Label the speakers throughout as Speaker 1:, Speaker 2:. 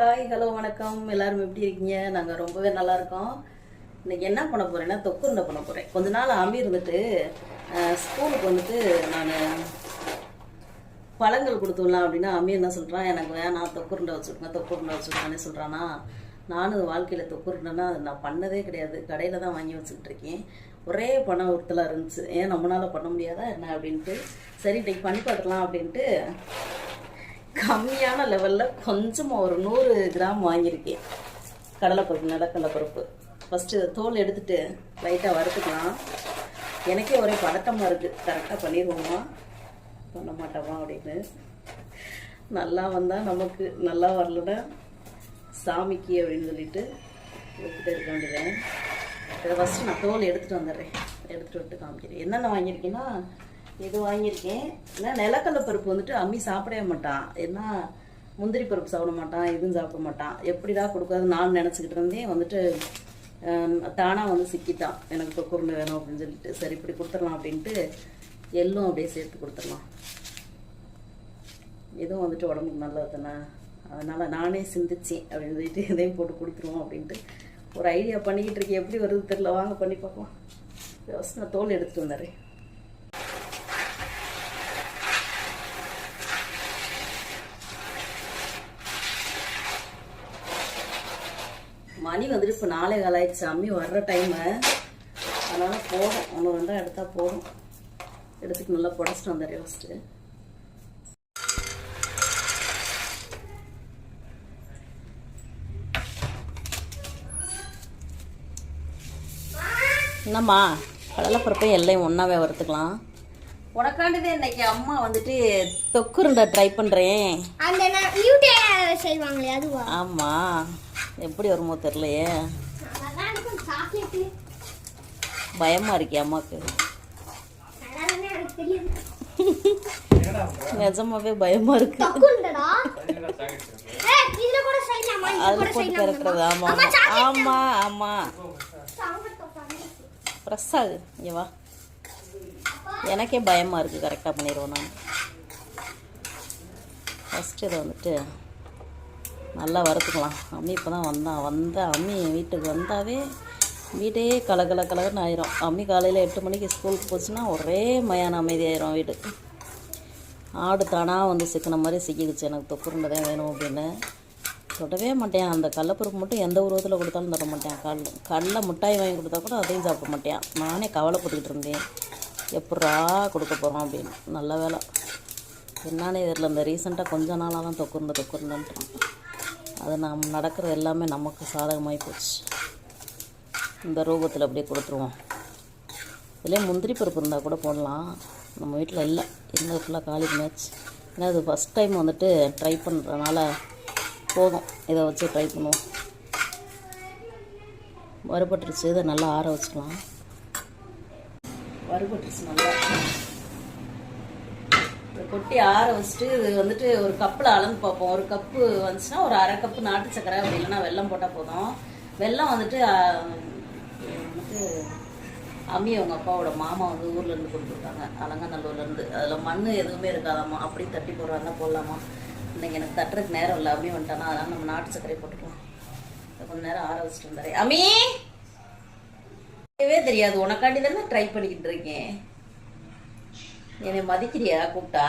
Speaker 1: Hi hello வணக்கம். எல்லாரும் எப்படி இருக்கீங்க? நாங்கள் ரொம்பவே நல்லா இருக்கோம். இன்னைக்கு என்ன பண்ண போறேன்னா தொக்குருண்டை பண்ண போறேன். கொஞ்ச நாள் அம்மி இருந்துட்டு ஸ்கூலுக்கு வந்துட்டு நான் பழங்கள் கொடுத்துடலாம் அப்படின்னா அம்மி என்ன சொல்கிறான் எனக்கு வேணாம் தொக்குருண்டை வச்சுருக்கேன் தொக்குருண்டை வச்சுருக்கானே சொல்கிறானா நானும் வாழ்க்கையில் தொக்குருண்டைன்னா அது நான் பண்ணதே கிடையாது. கடையில் தான் வாங்கி வச்சுக்கிட்டு இருக்கேன். ஒரே பணம் ஒருத்தலாக இருந்துச்சு. ஏன் நம்மளால் பண்ண முடியாதா? என்ன அப்படின்ட்டு சரி இன்னைக்கு பண்ணி பார்த்துக்கலாம் அப்படின்ட்டு கம்மியான லெவலில் கொஞ்சமாக ஒரு நூறு கிராம் வாங்கியிருக்கேன். கடலைப்பருப்பு நிலக்கடலைப்பருப்பு. ஃபஸ்ட்டு தோல் எடுத்துகிட்டு லைட்டாக வறுத்துக்கலாம். எனக்கே ஒரே பதட்டமாக இருக்குது கரெக்டாக பண்ணிடுவோமா? பண்ண மாட்டோமா அப்படின்னு. நல்லா வந்தால் நமக்கு நல்லா வரலன்னா சாமிக்கு அப்படின்னு சொல்லிட்டு விட்டுட்டு இருக்க வேண்டியதேன் இதை ஃபஸ்ட்டு நான் தோல் எடுத்துகிட்டு வந்துடுறேன். எடுத்துகிட்டு வந்துட்டு காமிக்கிறேன். என்னென்ன வாங்கியிருக்கேன்னா இது வாங்கியிருக்கேன். ஏன்னா நிலக்கடலை பருப்பு வந்துட்டு அம்மி சாப்பிடவே மாட்டான். ஏன்னா முந்திரி பருப்பு சாப்பிட மாட்டான் எதுவும் சாப்பிட மாட்டான். எப்படிடா கொடுக்காது நான் நினச்சிக்கிட்டு இருந்தேன். வந்துட்டு தானாக வந்து சிக்கிட்டான். எனக்கு தொக்குருண்டு வேணும் அப்படின்னு சொல்லிட்டு. சரி இப்படி கொடுத்துடலாம் அப்படின்ட்டு எள்ளும் அப்படியே சேர்த்து கொடுத்துடலாம். இதுவும் வந்துட்டு உடம்புக்கு நல்லது தானே? அதனால் நானே சிந்திச்சேன். அப்படின்னு சொல்லிட்டு இதையும் போட்டு கொடுத்துருவோம் அப்படின்ட்டு. ஒரு ஐடியா பண்ணிக்கிட்டு இருக்கேன். எப்படி வருது தெரில வாங்க பண்ணி பார்ப்போம் யோசனை தோல் எடுத்துகிட்டு வந்தாரு. மணி வந்துட்டு இப்போ நாளே காலாயிடுச்சு அம்மி வர்ற டைமு அதனால் போதும். ஒன்று ரெண்டாக எடுத்தால் போதும். எடுத்துட்டு நல்லா புடச்சிட்டு வந்துடுறேன் ஃபஸ்ட்டு என்னம்மா? கடலைப்பருப்பையும் எல்லையும் ஒன்றாவே வறுத்துக்கலாம். உனக்காண்டிதே இன்னைக்கு அம்மா வந்துட்டு தொக்குருண்டை ட்ரை பண்ணுறேன்
Speaker 2: அந்த செய்வாங்களே அதுவா?
Speaker 1: ஆமாம் எப்படி வருமோ தெரிலையே பயமாக இருக்கே அம்மாவுக்கு நிஜமாவே பயமாக இருக்கு.
Speaker 2: தக்குண்டடா
Speaker 1: அதில் போட்டு பிறக்கிறது. ஆமாம் ஆமாம் ஆமா ஆமாம் ஆகு இங்கே வா. எனக்கே பயமாக இருக்குது கரெக்டாக பண்ணிடுவோம் நான். ஃபஸ்ட்டு இதை வந்துட்டு நல்லா வறுத்துக்கலாம். அம்மி இப்போ தான் வந்தான் வந்த அம்மி வீட்டுக்கு வந்தாவே வீடே கலகல கலகன்னு ஆயிரும். அம்மி காலையில் எட்டு மணிக்கு ஸ்கூலுக்கு போச்சுன்னா ஒரே மயான அமைதியாயிரும் வீடு. ஆடு தானாக வந்து சிக்கின மாதிரி சிக்கிக்குச்சு. எனக்கு தொக்குருண்டை தான் வேணும் அப்படின்னு. தொடவே மாட்டேன். அந்த கடலப்பருப்பு மட்டும் எந்த உருவத்தில் கொடுத்தாலும் தொட மாட்டேன். கல் கடல மிட்டாய் வாங்கி கொடுத்தா கூட அதையும் சாப்பிட மாட்டேன். நானே கவலைப்பட்டுக்கிட்டு இருந்தேன். எப்பட்றா கொடுக்க போகிறோம் அப்படின்னு. நல்ல வேலை என்னன்னே தெரியல. இந்த ரீசெண்டாக கொஞ்ச நாளாக தான் தொக்குருண்டை தொக்குருண்டன்றான் அது நாம் நடக்கிறது எல்லாமே நமக்கு சாதகமாகி போச்சு. இந்த ரூபத்தில் அப்படியே கொடுத்துருவோம். இதிலே முந்திரி பருப்பு இருந்தால் கூட போடலாம். நம்ம வீட்டில் இல்லை. இருந்தது ஃபுல்லாக காலி பண்ணியாச்சு ஏன்னா இது ஃபஸ்ட் டைம் வந்துட்டு ட்ரை பண்ணுறதுனால போதும். இதை வச்சு ட்ரை பண்ணுவோம். வறுபட்டுருச்சு. இதை நல்லா ஆற வச்சுக்கலாம். வறுபட்டுருச்சு நல்லா. கொட்டி ஆற வச்சுட்டு இது வந்துட்டு ஒரு கப்பில் அளந்து பார்ப்போம். ஒரு கப்பு வந்துச்சுன்னா ஒரு அரை கப்பு நாட்டு சக்கரை அப்படி இல்லைன்னா வெல்லம் போட்டால் போதும். வெல்லம் வந்துட்டு வந்துட்டு அம்மி அவங்க அப்பாவோட மாமா வந்து ஊர்லேருந்து கொடுத்துருக்காங்க அலங்காநல்லூர்லேருந்து. அதில் மண் எதுவுமே இருக்காதாம்மா. அப்படி தட்டி போடுறாங்க போடலாமா? இன்னைக்கு எனக்கு தட்டுறதுக்கு நேரம் இல்லை. அம்மி வந்துட்டானா அதனால் நம்ம நாட்டு சக்கரையை போட்டுக்கலாம். கொஞ்சம் நேரம் ஆற வச்சுட்டு வந்துடுறேன். அம்மி! தெரியாது. உனக்காண்டி தானே ட்ரை பண்ணிக்கிட்டு இருக்கேன். என்னை மதிக்கிறியா? கூப்பிட்டா?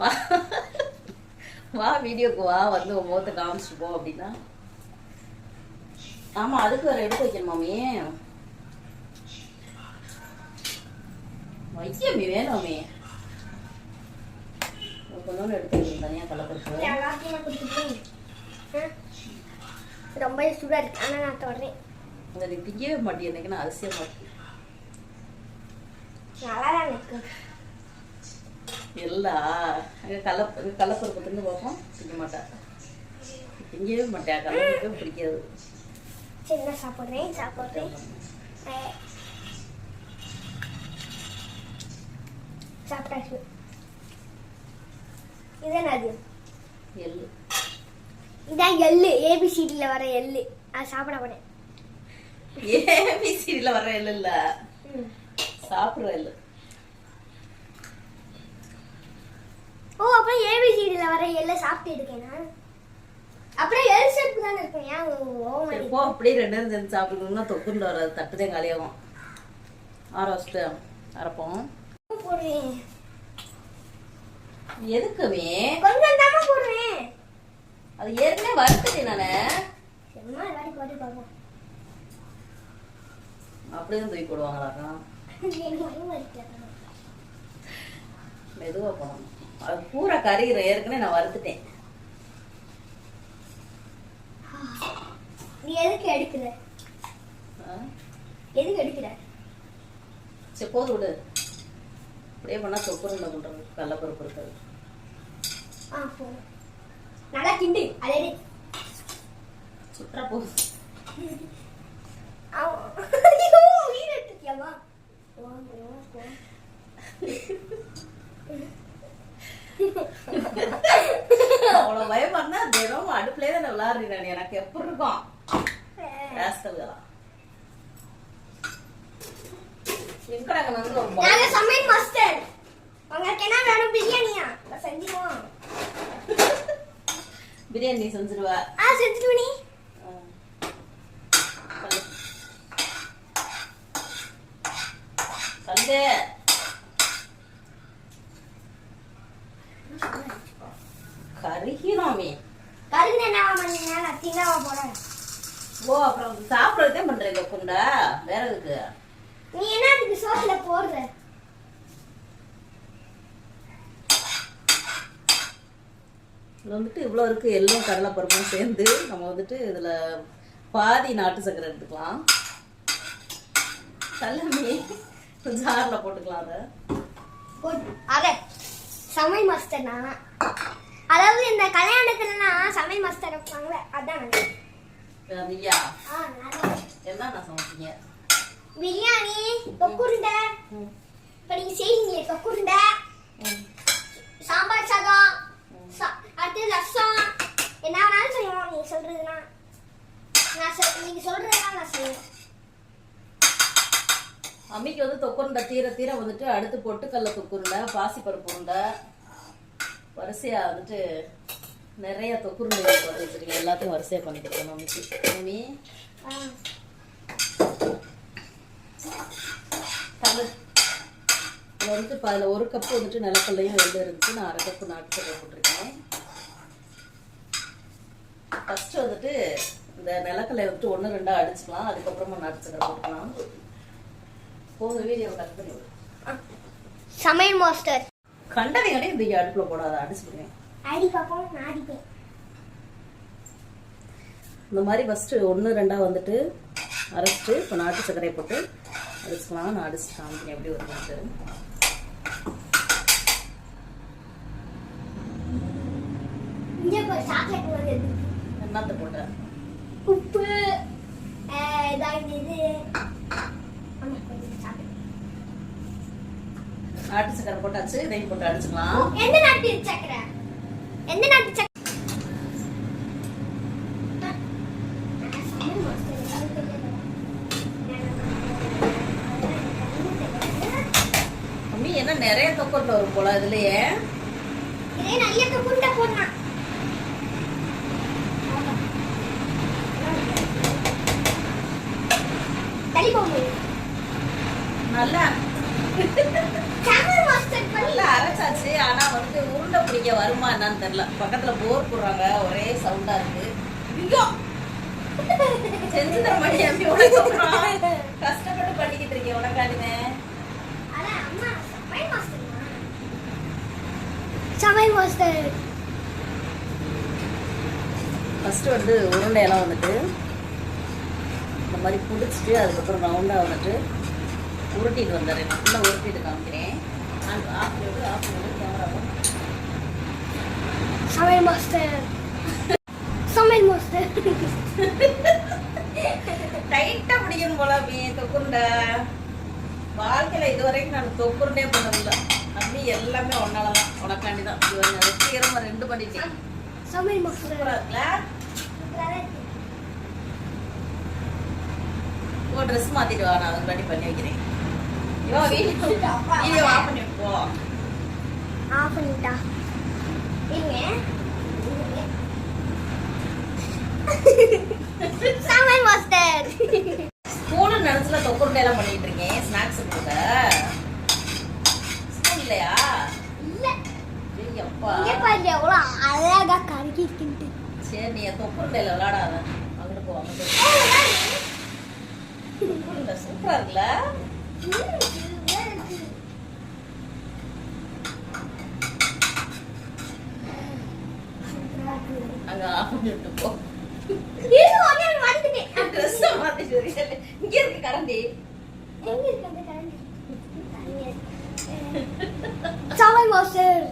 Speaker 1: வா. வா வீடியோக்கு வா. வந்து உன் முகத்தை காமிச்சிட்டு போ அப்படின்னா. ஆமா அதுக்கு வேற எடுத்து வைக்கணும் மாமி. வைக்கமி வேணுமே கொஞ்சோண்டு எடுத்து வைக்கணும் தனியா கலப்பருக்கு?
Speaker 2: ரொம்ப சூடா இருக்கு. ஆனா நான் தொடறேன்.
Speaker 1: திங்கவே மாட்டேன் எனக்கு நான் அதிசயமா இருக்கு
Speaker 2: நல்லா தான் இருக்கு?
Speaker 1: எல்லா அங்கே கள்ள கள்ளப்பருப்பு தின்னு பார்ப்போம் திங்க மாட்டா. திங்கவே மாட்டேன் கள்ளப்பருப்பே பிடிக்காது.
Speaker 2: சரி நான் சாப்பிட்றேன் சாப்பிட்றேன். சாப்பிட்டாச்சு. இது என்னது
Speaker 1: எள்ளு.
Speaker 2: இதான் எள்ளு. ஏபிசிடியில் வர எள்ளு. அது சாப்பிட போனேன்
Speaker 1: ஏபிசிடியில் வர்ற எள்ளு இல்ல சாப்பிட்ற
Speaker 2: ஓ அப்ப ஏபிசிடியில் வர எல்லாம் சாப்பிட்டு இருக்கேனா? அப்புறம் எல் ஷேப் தானே இருக்கும் ஏன்
Speaker 1: போ அப்படியே ரெண்டு செஞ்சு சாப்பிடணும்னா தொக்குண்டு வராது. தட்டுதே காலியாகும். ஆற வச்சுட்டு அரைப்போம்.
Speaker 2: போடுவேன்
Speaker 1: எதுக்குமே?
Speaker 2: கொஞ்சம் தானே போடுவேன்
Speaker 1: அது ஏற்கனவே வறுத்துட்டேன் நானு.
Speaker 2: பார்ப்போம்.
Speaker 1: அப்படியே தூக்கி போடுவாங்களாக்கா?
Speaker 2: எனக்கு மயம் வலிக்கிறேன்.
Speaker 1: மெதுவா போடணும் அது பூரா கறிகிற ஏற்கனவே நான் வறுத்துட்டேன்.
Speaker 2: நீ எதுக்கு எடுக்கிற? எதுக்கு எடுக்கிற?
Speaker 1: சரி போது விடு. அப்படியே பண்ணா தொக்குருண்டை பண்றது கடலப்பருப்பு இருக்காது.
Speaker 2: ஆ போ நல்லா கிண்டு. அதே
Speaker 1: சுற்றா போகுது
Speaker 2: ஐயோ உயிர் எடுத்துக்கியாவா
Speaker 1: அவ்வளவு பயமா இருந்தா தினம் அடுப்புலயே தானே விளாடுறீங்க எனக்கு எப்படி இருக்கும்? ராஸ்கல்களா எங்கடா வந்து ஒரு பயம்.
Speaker 2: நாங்க சமையல் மாஸ்டர் உங்களுக்கு என்ன வேணும் பிரியாணியா? செஞ்சிருவோம்
Speaker 1: பிரியாணி செஞ்சிருவ.
Speaker 2: ஆ செஞ்சிருவோம் நீ
Speaker 1: ஆ. சொல்லு. சொல்லு கருகினாமே
Speaker 2: கருது என்ன பண்ணீங்க நான் போறேன்.
Speaker 1: ஓ அப்புறம் சாப்பிடறதே பண்றீங்க குண்டா? வேற எதுக்கு?
Speaker 2: நீ என்ன அதுக்கு சோத்துல போடுற?
Speaker 1: இதுல வந்துட்டு இவ்வளோ இருக்கு எல்லாம் கடலைப்பருப்பும் சேர்ந்து நம்ம வந்துட்டு இதுல பாதி நாட்டு சக்கரை எடுத்துக்கலாம். தள்ளமே ஜாரில் போட்டுக்கலாம் அதை.
Speaker 2: அட சமையல் மாஸ்டர் நான் அதாவது இந்த கல்யாணத்துலலாம் சமையல் மாஸ்டர் இருப்பாங்களே அதான் நான்.
Speaker 1: ஐயா
Speaker 2: ஆ நான்
Speaker 1: என்ன நான் சமைச்சீங்க
Speaker 2: பிரியாணி தொக்குருண்டை இப்போ நீங்கள் செய்யுங்க தொக்குருண்டை சாம்பார் சாதம். சா- அடுத்து ரசம். என்ன வேணாலும் செய்வோம் நீங்கள் சொல்கிறதுனா நான் நீங்கள் சொல்கிறதுனா நான் செய்வேன்.
Speaker 1: அம்மிக்கு வந்து தொக்குருண்டை தீர தீர வந்துட்டு அடுத்து பொட்டுக்கல்ல தொக்குருண்டை பாசிப்பருப்பு உருண்டை. வரிசையா வந்துட்டு நிறைய தொக்குருண்டை வச்சிருக்கேன் எல்லாத்தையும் வரிசையா பண்ணி கொடுக்கணும் அம்மிக்கு. மம்மி
Speaker 2: ஆ.
Speaker 1: தமிழ் இது வந்துட்டு இப்போ அதில் ஒரு கப்பு வந்துட்டு நிலக்கல்லையும் வெள்ளை இருந்துச்சு. நான் அரை கப்பு நாட்டு சக்கரை போட்டிருக்கேன். ஃபஸ்ட்டு வந்துட்டு இந்த நிலக்கல்லையை வந்துட்டு ஒன்று ரெண்டாக அடிச்சுக்கலாம். அதுக்கப்புறமா நாட்டு சக்கரை போட்டுக்கலாம். போதும் வீடியோ கட் பண்ணி
Speaker 2: சமையல் மாஸ்டர்.
Speaker 1: கண்டதை கடை இந்த அடுப்பில் போடாத அடிச்சுடுவேன்
Speaker 2: அடி நான் அடிப்பேன்
Speaker 1: இந்த மாதிரி ஃபஸ்ட்டு ஒன்று ரெண்டாக வந்துட்டு அரைச்சிட்டு இப்போ நாட்டு சர்க்கரையை போட்டு அடிச்சுக்கலாம் நான் அடிச்சு காமிக்கிறேன் எப்படி வருதுன்ட்டு.
Speaker 2: இங்கே போய் சாக்லேட் வருது
Speaker 1: என்னத்தை போட்டேன்
Speaker 2: உப்பு அஹ், இதான் இந்த இது ஆமா, கொஞ்சம் சாப்பிடு.
Speaker 1: நாட்டு சர்க்கரை போட்டாச்சு இதையும் போட்டு அடிச்சுக்கலாம்.
Speaker 2: எந்த நாட்டு சக்கரை? எந்த நாட்டு சக்கரை?
Speaker 1: என்ன நிறைய தொக்கட்டில் வரும் போல இதுலயே.
Speaker 2: இதே நிறைய துப்புண்ட போடலாம்.
Speaker 1: நல்லா
Speaker 2: சமையல் மாஸ்டர் பண்ணி
Speaker 1: நல்லா அரைச்சாச்சு ஆனா வந்து பிடிக்க வருமா என்னன்னு தெரியல. பக்கத்துல போர் போடுறாங்க. ஒரே சவுண்டா இருக்கு. ஐயோ? கஷ்டப்பட்டு பண்ணிக்கிட்டு இருக்கேன் உனக்காடினே
Speaker 2: சமையல் மாஸ்டர்
Speaker 1: ஃபர்ஸ்ட் வந்து உருண்டையெல்லாம் வந்துட்டு இந்த மாதிரி பிடிச்சிட்டு அதுக்கப்புறம் ரவுண்டாக வந்துட்டு உருட்டிட்டு வந்துடுறேன். நல்லா உருட்டிட்டு காமிக்கிறேன். ஆஃப்
Speaker 2: சமையல் மாஸ்டர் சமையல் மாஸ்டர்
Speaker 1: டைட்டாக பிடிக்கணும் போல மீ தொக்குருண்டை வாழ்க்கையில் இது வரைக்கும் நான் தொக்குருண்டே பண்ணதில்லை. அப்படி எல்லாமே ஒன்னால தான். உனக்காண்டி தான். வெற்றிகரமாக ரெண்டு பண்ணிட்டேன்.
Speaker 2: சமையல் மாஸ்டர்
Speaker 1: ஓ ட்ரெஸ் மாற்றிட்டு வா. நான் அதுக்கு பண்ணி பண்ணி வைக்கிறேன். ஆஃப் பண்ணி போ.
Speaker 2: ஆஃப் பண்ணிட்டா?
Speaker 1: Someone was dead. அங்கே ஆஃப் பண்ணிட்டு போ.
Speaker 2: இது ஒண்ணே மாட்டிக்கிட்டேன்
Speaker 1: ட்ரெஸ்ஸை மாற்றிட்டு இங்கே இருக்கு கரண்டி.
Speaker 2: எங்க இருக்கு அந்த கரண்டி? சமையல் மாஸ்டர்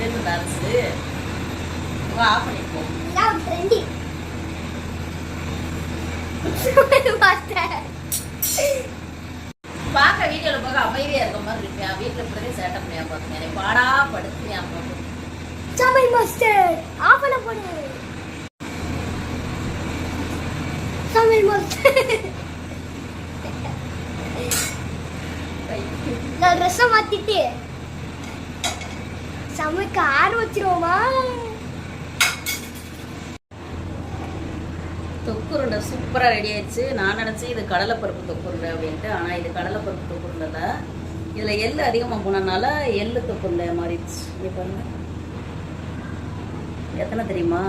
Speaker 1: ரெண்டு டான்ஸு வா ஆஃப் போ
Speaker 2: இதான் ட்ரெண்டி சமையல் மாஸ்டர்
Speaker 1: பார்க்க வீடியோவில் பார்க்க அமைதியாக இருக்க மாதிரி இருப்பியா வீட்டில் இப்படியே பார்த்துங்க என்னை பாடா படுத்துனியா பார்த்து
Speaker 2: சமையல் மாஸ்டர் ஆஃப் பண்ண போடு. சமையல் மாஸ்டர். நான் ட்ரெஸ்ஸை மாத்திட்டு. சமைக்க ஆரம்பிச்சிருவோமா
Speaker 1: தொக்குருண்டை சூப்பராக ரெடி ஆயிடுச்சு. நான் நினச்சேன் இது கடலைப்பருப்பு தொக்குருண்டை அப்படின்ட்டு. ஆனால் இது கடலைப்பருப்பு தொக்குருண்டை தான் இதில் எள் அதிகமாக போனனால எள்ளு தொக்குருண்டை மாறிடுச்சு. இங்கே பாருங்க. எத்தனை தெரியுமா?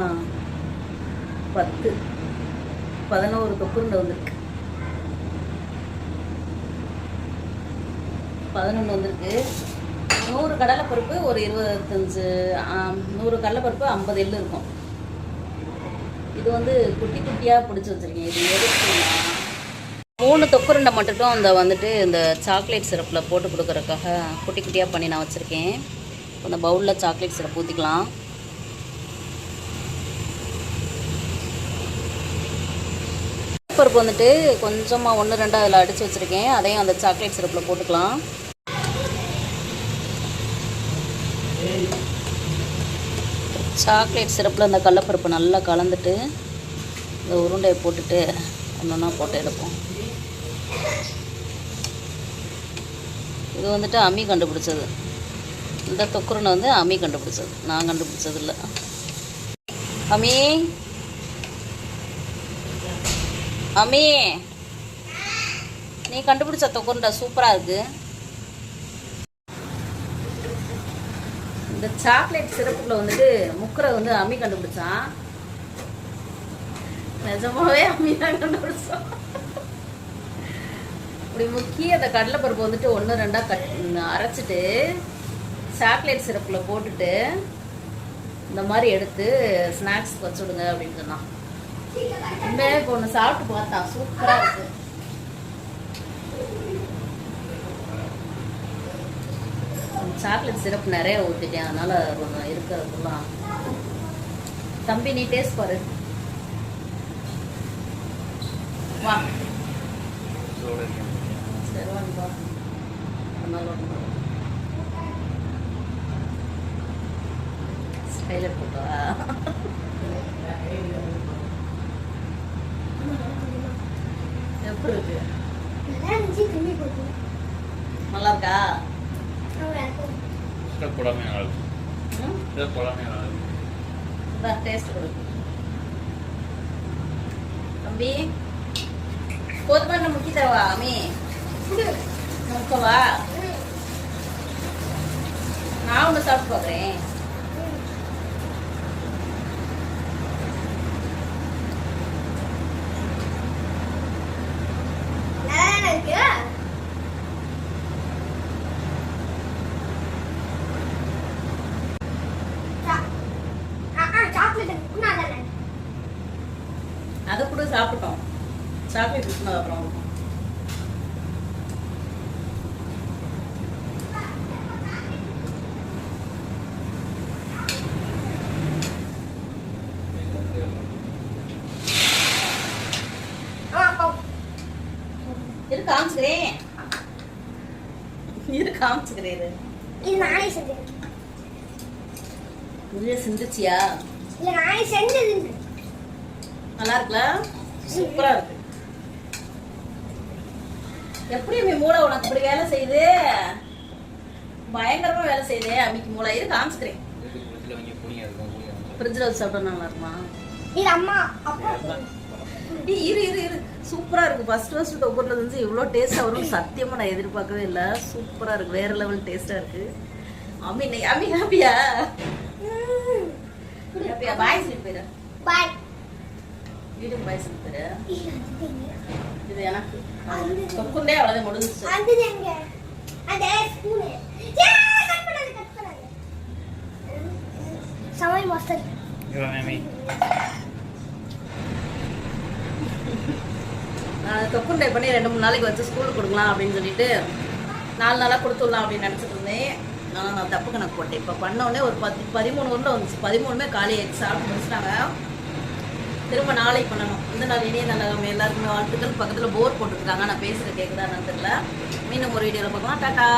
Speaker 1: பத்து. பதினோரு தொக்குருண்டை வந்திருக்கு. பதினொன்று வந்திருக்கு. நூறு கடலைப்பருப்பு ஒரு இருபத்தஞ்சு நூறு கடலைப்பருப்பு ஐம்பது எள்ளு இருக்கும். இது வந்து குட்டி குட்டியாக பிடிச்சி வச்சுருக்கேன். இது எதுக்குன்னா மூணு தொக்குருண்டை மட்டும் இந்த வந்துட்டு இந்த சாக்லேட் சிரப்பில் போட்டு கொடுக்குறதுக்காக குட்டி குட்டியாக பண்ணி நான் வச்சுருக்கேன். அந்த பவுலில் சாக்லேட் சிரப் ஊற்றிக்கலாம் பருப்பு வந்துட்டு கொஞ்சமாக ஒன்று ரெண்டு அதில் அடித்து வச்சுருக்கேன். அதையும் அந்த சாக்லேட் சிரப்பில் போட்டுக்கலாம். சாக்லேட் சிரப்பில் அந்த கடலப்பருப்பு நல்லா கலந்துட்டு இந்த உருண்டையை போட்டுட்டு ஒன்று ஒன்றா போட்டு எடுப்போம். இது வந்துட்டு அம்மி கண்டுபிடிச்சது. இந்த தொக்குருனை வந்து அம்மி கண்டுபிடிச்சது. நான் கண்டுபிடிச்சது இல்லை அம்மி. அம்மி. நீ கண்டுபிடிச்ச தொக்குருண்டா சூப்பராக இருக்குது இந்த சாக்லேட் சிறப்புக்குள்ள வந்துட்டு முக்கரை வந்து அம்மி கண்டுபிடிச்சான். நிஜமாவே அம்மி தான் கண்டுபிடிச்சான். இப்படி முக்கி அந்த கடலைப்பருப்பு வந்துட்டு ஒன்று ரெண்டாக கட் அரைச்சிட்டு சாக்லேட் சிரப்பில் போட்டுட்டு இந்த மாதிரி எடுத்து ஸ்நாக்ஸ் வச்சு விடுங்க அப்படின்னு சொன்னான். உண்மையாவே இப்போ ஒன்று சாப்பிட்டு பார்த்தான் சூப்பராக இருக்கு. சாக்லேட் சிரப் நிறைய ஊற்றிட்டேன் அதனால கொஞ்சம் இருக்கிறதுலாம் தம்பி நீ டேஸ்ட் பாரு. வா. சரி வாங்க வா அதனால ஒன்று ஸ்டைலர் போட்டா எப்படி இருக்கு
Speaker 2: நல்லா இருந்துச்சு திரும்பி போட்டு
Speaker 1: நல்லா இருக்கா
Speaker 3: ஸ்டெப் போடாமே நல்லா இருக்கும்
Speaker 1: முக்கவா நான் ஒன்று சாப்பிட்டு பார்க்குறேன்
Speaker 2: நல்லா இருக்கு சாக்லேட் இன்னும் அதானே
Speaker 1: அதை கூட சாப்பிட்டோம் சாக்லேட் குடிச்சினது அப்புறம்
Speaker 2: ஆ அப்போ
Speaker 1: இரு காமிச்சுக்கிறேன் இரு காமிச்சுக்கிறேன்.
Speaker 2: இது நானே செஞ்சேன்.
Speaker 1: இது சிந்துச்சியா?
Speaker 2: இல்ல நானே செஞ்சது
Speaker 1: நல்லா இருக்குல்ல சூப்பரா இருக்கு எப்படி அம்மி மூளை உனக்கு இப்படி வேலை செய்யுது? பயங்கரமா வேலை செய்யுது அம்மிக்கு மூளை. இரு காமிச்சுக்கிறேன். ஃப்ரிட்ஜில் வச்சு சாப்பிட்டா நல்லா இருக்குமா?
Speaker 2: இது அம்மா அப்பா
Speaker 1: இரு இரு இரு. சூப்பரா இருக்கு. ஃபர்ஸ்ட் ஃபர்ஸ்ட் தொகுரில் வந்து இவ்வளோ டேஸ்ட்டாக வரும். சத்தியமா நான் எதிர்பார்க்கவே இல்லை. சூப்பரா இருக்கு. வேற லெவல் டேஸ்டா இருக்கு. அம்மி நீ அம்மி ஹாப்பியா? ஹாப்பியா? பாய் சொல்லி போயிரு.
Speaker 2: பாய்.
Speaker 1: வீட்டுக்கு பாய் சொல்லி போயிரு. இது எனக்கு. தொக்குண்டே அவ்வளோதான் முடிஞ்சிச்சு
Speaker 2: அது எங்க? அந்த ஸ்பூனு கட் பண்ணாது கட் பண்ணாது. சமையல் மாஸ்டர்
Speaker 3: மாமி
Speaker 1: நான் தொக்குண்டை பண்ணி ரெண்டு மூணு நாளைக்கு வச்சு ஸ்கூலுக்கு கொடுக்கலாம் அப்படின்னு சொல்லிட்டு நாலு நாளாக கொடுத்துடலாம் அப்படின்னு நினச்சிட்டு இருந்தேன். ஆனால் நான் தப்பு கணக்கு போட்டேன். இப்போ பண்ணோடனே ஒரு பத்து பதிமூணு உருண்டை வந்துச்சு. பதிமூணுமே காலி ஆயிடுச்சு. சாப்பிட்டு முடிச்சிட்டாங்க. திரும்ப நாளைக்கு பண்ணணும். இந்த நாள் இனிய நல்ல எல்லாருக்குமே வாழ்த்துக்கள். பக்கத்தில் போர் போட்டுருக்காங்க. நான் பேசுகிற கேட்குதா தெரியல. மீண்டும் ஒரு வீடியோவில் பார்க்கலாம். டாட்டா